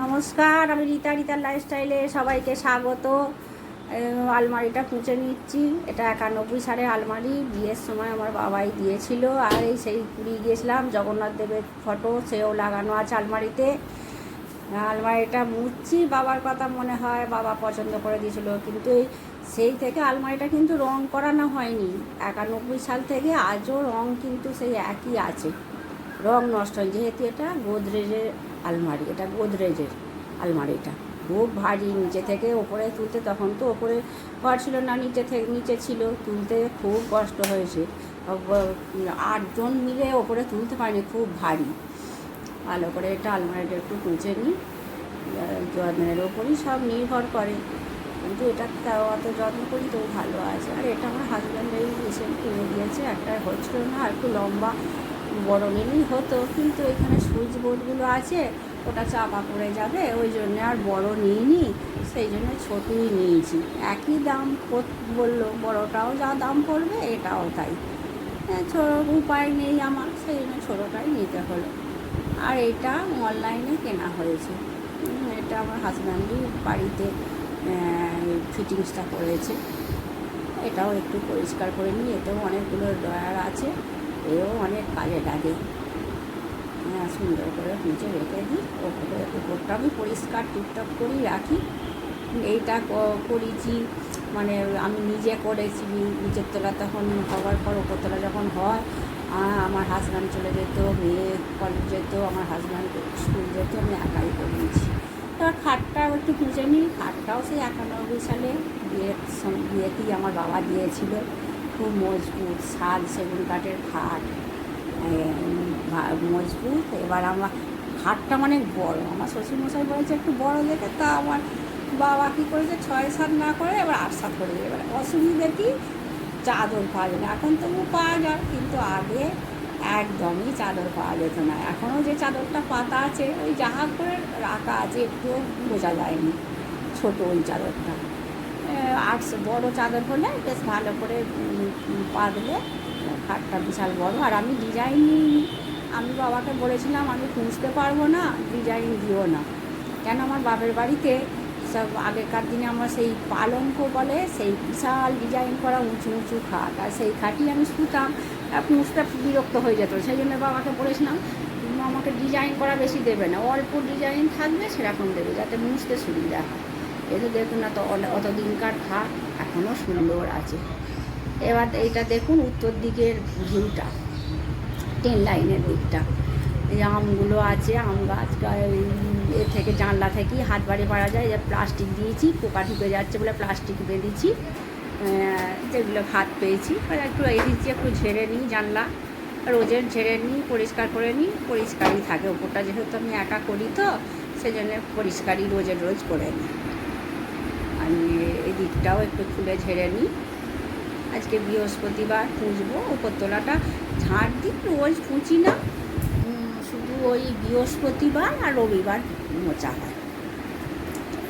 নমস্কার, আমি রীতা, রীতার লাইফস্টাইলে সবাইকে স্বাগত। আলমারিটা কুঁচে নিচ্ছি। এটা একানব্বই সালের আলমারি, বিয়ের সময় আমার বাবাই দিয়েছিল। আর এই সেই পুরী গিয়েছিলাম, জগন্নাথ দেবের ফটো সেও লাগানো আছে আলমারিতে। আলমারিটা মুছছি, বাবার কথা মনে হয়, বাবা পছন্দ করে দিয়েছিল। কিন্তু এই সেই থেকে আলমারিটা কিন্তু রং করানো হয়নি। একানব্বই সাল থেকে আজও রং কিন্তু সেই একই আছে। রং নষ্ট হয় যেহেতু এটা গোদরেজের আলমারি, এটা গোদরেজের আলমারিটা খুব ভারী, নিচে থেকে ওপরে তুলতে তখন তো ওপরে ঘর ছিল না, নিচে থেকে নিচে ছিল, তুলতে খুব কষ্ট হয়েছে। আটজন মিলে ওপরে তুলতে পারিনি, খুব ভারী। ভালো করে এটা আলমারিটা একটু কুঁচে নিই যত্নের ওপরই সব নির্ভর করে। কিন্তু এটা অত যত্ন করি তো ভালো আছে। আর এটা আমার হাজব্যান্ড এই রিসেন্ট কিনে দিয়েছে, একটা হচ্ছিল না, আর একটু লম্বা। বড় নিলেই হতো, কিন্তু এখানে সুইচ বোর্ডগুলো আছে, ওটা চাপা পড়ে যাবে, ওই জন্য আর বড় নিইনি, সেই জন্য ছোটই নিয়েছি। একই দাম বলল, বড়টাও যা দাম পড়বে, এটাও তাই। ছোটো উপায় নেই আমার, সেই জন্য ছোটোটাই নিতে হলো। আর এটা অনলাইনে কেনা হয়েছে। এটা আমার হাজব্যান্ডই বাড়িতে ফিটিংসটা করেছে। এটাও একটু পরিষ্কার করে নিই এতেও অনেকগুলো ড্রয়ার আছে। এও অনেক কাজে লাগে। হ্যাঁ সুন্দর করে নিচে রেখে দিই। ওপরে, উপরটা আমি পরিষ্কার টুকটাক করেই রাখি। এইটা করেছি। মানে আমি নিজে করেছি নিচের তলা তখন হওয়ার পর ওপর তলা যখন হয় আমার হাজব্যান্ড চলে যেত, মেয়ে কলেজ যেত, আমার হাজব্যান্ড স্কুল যেত, আমি একাই করিয়েছি এবার খাটটা একটু খুঁজে নিই, খাটটাও সেই একানব্বই সালে বিয়ের বিয়েতেই আমার বাবা দিয়েছিল। খুব মজবুত শাল সেগুন কাঠের খাট মজবুত। এবার আমার খাটটা অনেক বড়। আমার শ্বশুরমশাই বলেছে, একটু বড় দেখে। তা আমার বাবা কী করেছে, ছয় সাত না করে এবার আট সাত করে। এবার অসুবিধা কি? চাদর পাওয়া যায় না। এখন তবু পাওয়া যায়, কিন্তু আগে একদমই চাদর পাওয়া যেত না। এখনও যে চাদরটা পাতা আছে, ওই যাহা করে রাখা আছে, একটুও বোঝা যায়নি ছোটো ওই চাদরটা। আর্টস বড় চাদর হলে বেশ ভালো করে পাতলে খাটটা বিশাল বড়। আর আমি ডিজাইন আমি বাবাকে বলেছিলাম, আমি খুঁজতে পারব না ডিজাইন দিও না। কেন আমার বাপের বাড়িতে সব আগেকার দিনে আমার সেই পালঙ্ক বলে সেই বিশাল ডিজাইন করা উঁচু উঁচু খাট। আর সেই খাটই আমি শুতাম আর বিরক্ত হয়ে যেত। সেই জন্য বাবাকে বলেছিলাম, "তুমি আমাকে ডিজাইন করা বেশি দেবে না। অল্প ডিজাইন থাকবে, সেরকম দেবে, যাতে মুছতে সুবিধা হয়। এই তো দেখুন না তো অত দিনকার খাট এখনও সুন্দর আছে। এবার এইটা দেখুন উত্তর দিকের ভিউটা, ট্রেন লাইনের দিকটা। এই আমগুলো আছে, আম গাছ এ থেকে জানলা থেকেই হাত বাড়ি পারা যায়। যে প্লাস্টিক দিয়েছি, পোকা ঢুকে যাচ্ছে বলে প্লাস্টিক বেঁধেছি যেগুলো হাত পেয়েছি। একটু এই দিচ্ছি, একটু ঝেড়ে নিই জানলা। রোজের ঝেড়ে নিই, পরিষ্কার করে নিই, পরিষ্কারই থাকে। ওপরটা যেহেতু আমি একা করি তো, সেজন্য পরিষ্কারই রোজের রোজ করে নিই। আমি এই দিকটাও একটু খুলে ঝেড়ে নিই। আজকে বৃহস্পতিবার পুঁজবো উপরতলাটা ঝাড় দিই, রোজ পুঁচি না। শুধু ওই বৃহস্পতিবার আর রবিবার মোচা হয়।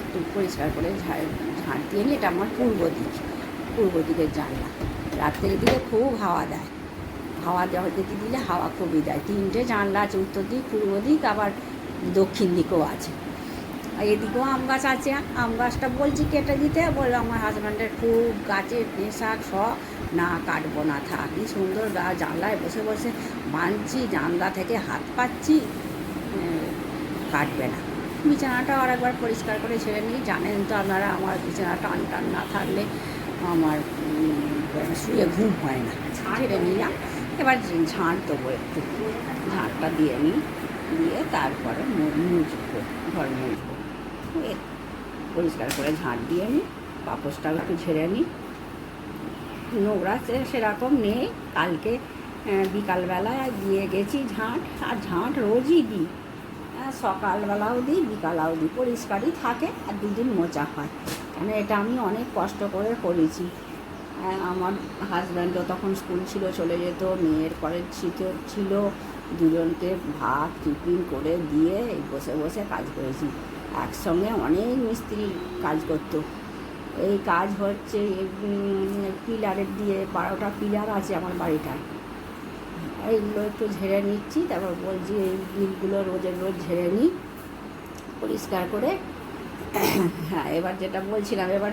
একটু পরিষ্কার করে ঝাড় ঝাড় দিয়ে নিই, এটা আমার পূর্ব দিক, পূর্ব দিকের জানলা। রাত্রের দিকে খুব হাওয়া দেয়। হাওয়া দেওয়ার দিকে দিলে হাওয়া খুবই দেয়। তিনটে জানলা আছে, উত্তর দিক, পূর্ব দিক, আবার দক্ষিণ দিকেও আছে। এদিকেও আম গাছ আছে। আম গাছটা বলছি কেটে দিতে, বলল আমার হাজব্যান্ডের খুব গাছের নেশা শখ। না, কাটবো না, থাক। কি সুন্দর গা, জানলায় বসে বসে বাঁধছি, জানলা থেকে হাত পাচ্ছি কাটবে না। বিছানাটাও আর একবার পরিষ্কার করে ছেড়ে নিই। জানেন তো আপনারা, আমার বিছানা টান টান না থাকলে আমার শুয়ে ঘুম হয় না। ছেড়ে নিলাম। এবার ঝাঁট দেবো একটু। ঝাঁটটা দিয়ে নিই। দিয়ে তারপরে মুছবো, ঘর মুছবো। পরিষ্কার করে ঝাঁট দিয়ে নিই পাপোসটাও একটু ঝেড়ে নিই নোংরা সেরকম নেই, কালকে বিকালবেলায় দিয়ে গেছি ঝাঁট, আর ঝাঁট রোজই দিই। সকালবেলাও দিই, বিকালেও দিই, পরিষ্কারই থাকে, আর দুদিন মোচা হয়। কেন এটা আমি অনেক কষ্ট করে করেছি। আমার হাজব্যান্ডও তখন স্কুল ছিল, চলে যেত, মেয়ের কলেজ ছিল, দুজনকে ভাত টিফিন করে দিয়ে বসে বসে কাজ করেছি। একসঙ্গে অনেক মিস্ত্রি কাজ করতো। এই কাজ হচ্ছে পিলারের দিয়ে বারোটা পিলার আছে আমার বাড়িটায়। এইগুলো একটু ঝেড়ে নিচ্ছি, তারপর বলছি এই বিলগুলো রোজের রোজ ঝেড়ে নিই পরিষ্কার করে। হ্যাঁ এবার যেটা বলছিলাম, এবার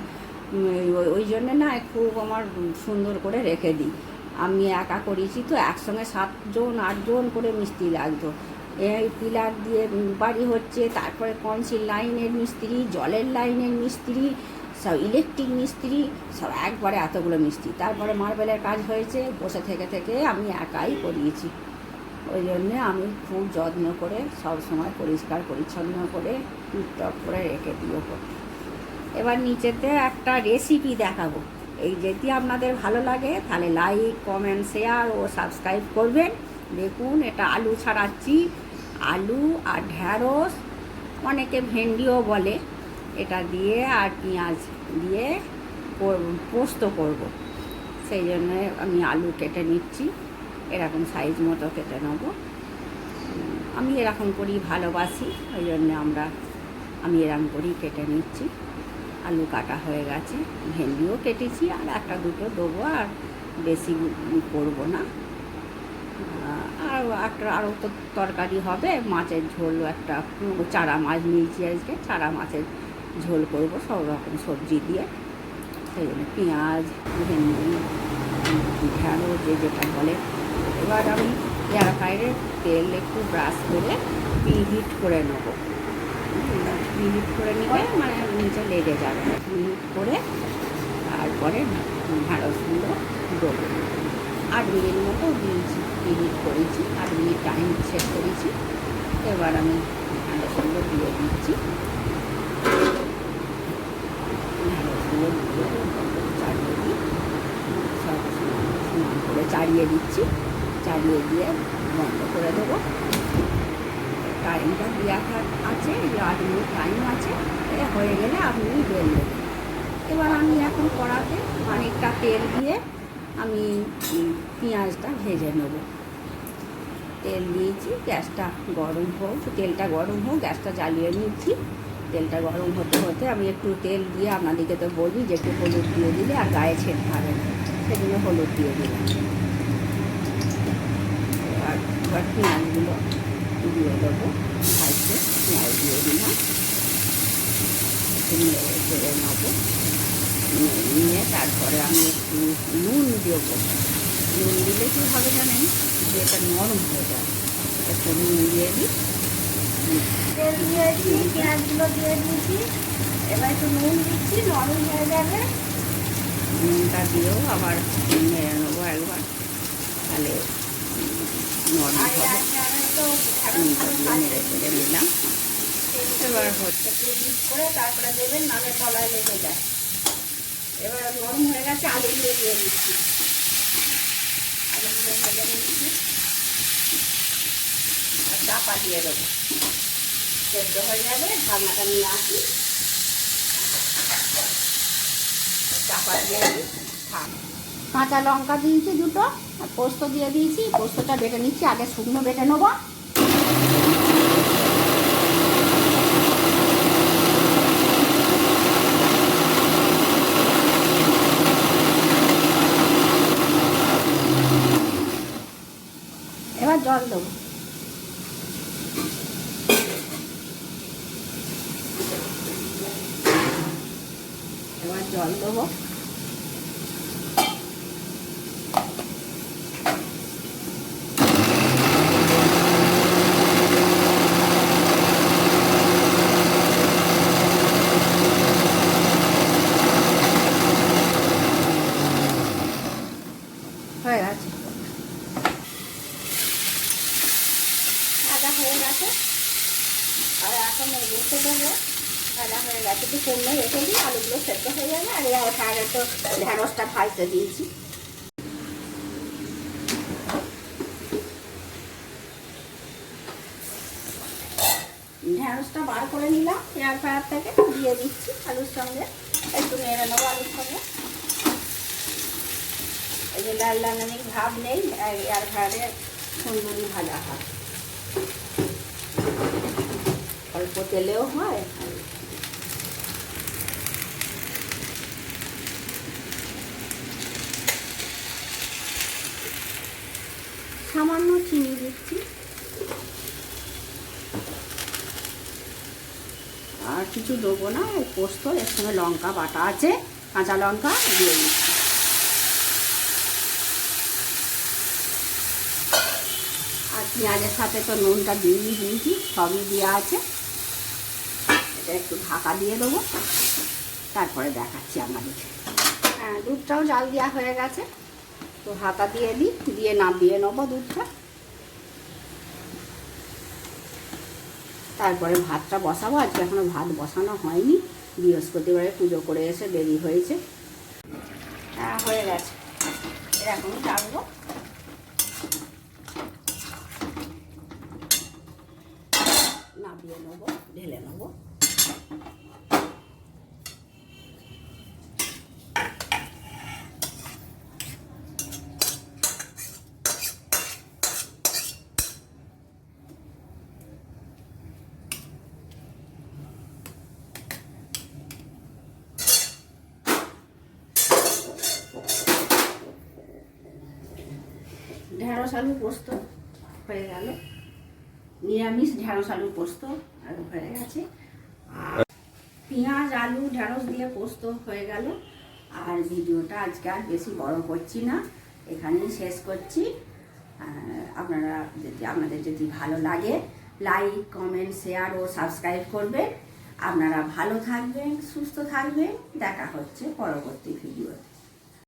ওই- ওই জন্যে না খুব আমার সুন্দর করে রেখে দিই। আমি একা করেছি তো, একসঙ্গে সাতজন, আটজন করে মিস্ত্রি লাগতো। এই পিলার দিয়ে বাড়ি হচ্ছে, তারপরে কনসিল লাইনের মিস্ত্রি, জলের লাইনের মিস্ত্রি, সব ইলেকট্রিক মিস্ত্রি, সব একবারে এতগুলো মিস্ত্রি। তারপরে মার্বেলের কাজ হয়েছে, বসে থেকে থেকে আমি একাই করিয়েছি। ওই জন্যে আমি খুব যত্ন করে, সব সময় পরিষ্কার, পরিচ্ছন্ন করে, টুকটক করে রেখে দিও এবার নিচেতে একটা রেসিপি দেখাবো। এই যদি আপনাদের ভালো লাগে, তাহলে লাইক কমেন্ট শেয়ার ও সাবস্ক্রাইব করবেন। দেখুন, এটা আলু ছাড়াচ্ছি। আলু আর ঢ্যাঁড়স অনেকে ভেন্ডিও বলে। এটা দিয়ে আর পেঁয়াজ দিয়ে পোস্ত করব। সেই জন্য আমি আলু কেটে নিচ্ছি। এরকম সাইজ মতো কেটে নেব। আমি এরকম করেই ভালোবাসি, ওই জন্য আমরা, আমি এরকম করেই কেটে নিচ্ছি। আলু কাটা হয়ে গেছে, ভেন্ডিও কেটেছি, আর একটা দুটো দেবো, আর বেশি করব না। একটা আরও তো তরকারি হবে, মাছের ঝোল, একটা চারা মাছ নিয়েছি আজকে, চারা মাছের ঝোল করব, সব রকম সবজি দিয়ে। সেই জন্য পেঁয়াজ, ভেন্ডি ঢ্যাঁড়ো যে যেটা বলে। এবার আমি এয়ার ফ্রায়ারে তেল একটু ব্রাশ করে প্রিহিট করে নেব। প্রিহিট করে নিলে মানে নিচে লেগে যাবে। প্রিহিট করে তারপরে ঢ্যাঁড়সগুলো দেবো আট মিনিট মতো দিয়েছি প্রিহিট করেছি, আট মিনিট টাইম সেট করেছি। এবার আমি ঢ্যাঁড়সগুলো দিয়ে দিচ্ছি। দিয়ে চালিয়ে দিই করে চালিয়ে দিচ্ছি। চালিয়ে দিয়ে বন্ধ করে দেবো। টাইমটা দেওয়া থাক- আছে আট মিনিট টাইম আছে হয়ে গেলে আপনি বেল দেবেন এবার আমি এখন কড়াতে অনেকটা তেল দিয়ে আমি পেঁয়াজটা ভেজে নেব। তেল দিয়েছি, গ্যাসটা গরম হোক, তেলটা গরম হোক, গ্যাসটা জ্বালিয়ে নিচ্ছি। তেলটা গরম হতে হতে আমি একটু তেল দিয়ে আপনাদেরকে তো বলি যে একটু হলুদ দিয়ে দিলে আর গায়ে ছেদ খাবে না, সেজন্য হলুদ দিয়ে দিলাম। আর এবার পেঁয়াজগুলো দিয়ে দেবো, ভাজতে পেঁয়াজ দিয়ে দিলাম। নেব। নিয়ে তারপরে আমি একটু নুন দেবো। নুন দিলে কী হবে জানেন? যে এটা নরম হয়ে যায়। একটু নুন দিয়ে দিই। দিয়েছি পেঁয়াজগুলো দিয়ে দিয়েছি। এবার একটু নুন দিচ্ছি নরম হয়ে যাবে। নুনটা দিয়েও আবার নেড়ে নেব একবার। তাহলে নরম হবে। তো নুনটা দিয়ে নেড়ে চেড়ে নিলাম এবার হচ্ছে করে তারপরে দেবেন নাহলে তলায় লেগে যায়। এবার হয়ে গেছে দিয়ে দিচ্ছি। আর দেবো। সেদ্ধ হয়ে যাবে নিয়ে আসি। দিই কাঁচা লঙ্কা দিয়েছি দুটো, আর পোস্ত দিয়ে দিয়েছি। পোস্তটা বেটে নিচ্ছি, আগে শুকনো বেটে নেব। এবার জল দেবো এবার জল দেবো হয়ে গেছে ভাজা হয়ে গেছে আর এখন এই রেখে দেবো ভাজা হয়ে গেছে, একটু কমে রেখে দিই, আলুগুলো সেদ্ধ হয়ে যাবে আর এই আগে তো ঢেঁড়সটা ভাজতে দিয়েছি। ঢেঁড়সটা বার করে নিলাম এয়ার ফ্রায়ার থেকে দিয়ে দিচ্ছি আলুর সঙ্গে, একটু নেড়ে নেব আলুর সঙ্গে। এই যে লাল লাল অনেক ভাব নেই এয়ার ফ্রায়ারে সুন্দরই ভাজা হয়। অল্প তেলেও হয় আর সামান্য চিনি দিচ্ছি। আর কিছু দেবো না, এই পোস্ত, এর সঙ্গে লঙ্কা বাটা আছে, কাঁচা লঙ্কা দিয়ে দিচ্ছি। আর পেঁয়াজের সাথে তো নুনটা দিয়েই দিয়েছি, সবই দেওয়া আছে। এটা একটু ঢাকা দিয়ে দেবো, তারপরে দেখাচ্ছি আপনাদের। হ্যাঁ দুধটাও জাল দেওয়া হয়ে গেছে। তো হাতা দিয়ে দিই দিয়ে নামিয়ে নেব দুধটা। তারপরে ভাতটা বসাবো, আজকে এখনও ভাত বসানো হয়নি। বৃহস্পতিবারে পুজো করে এসে দেরি হয়েছে। হ্যাঁ হয়ে গেছে। এরকম রাখব নামিয়ে নেব, ঢেলে নেব। আলু পোস্ত হয়ে গেল। নিরামিষ ঢ্যাঁড়স আলু পোস্ত আর হয়ে গেছে। আর পেঁয়াজ, আলু ঢ্যাঁড়স দিয়ে পোস্ত হয়ে গেল। আর ভিডিওটা আজকে আর বেশি বড় করছি না। এখানেই শেষ করছি। আপনারা যদি, আপনাদের যদি ভালো লাগে লাইক কমেন্ট শেয়ার ও সাবস্ক্রাইব করবেন। আপনারা ভালো থাকবেন, সুস্থ থাকবেন। দেখা হচ্ছে পরবর্তী ভিডিওতে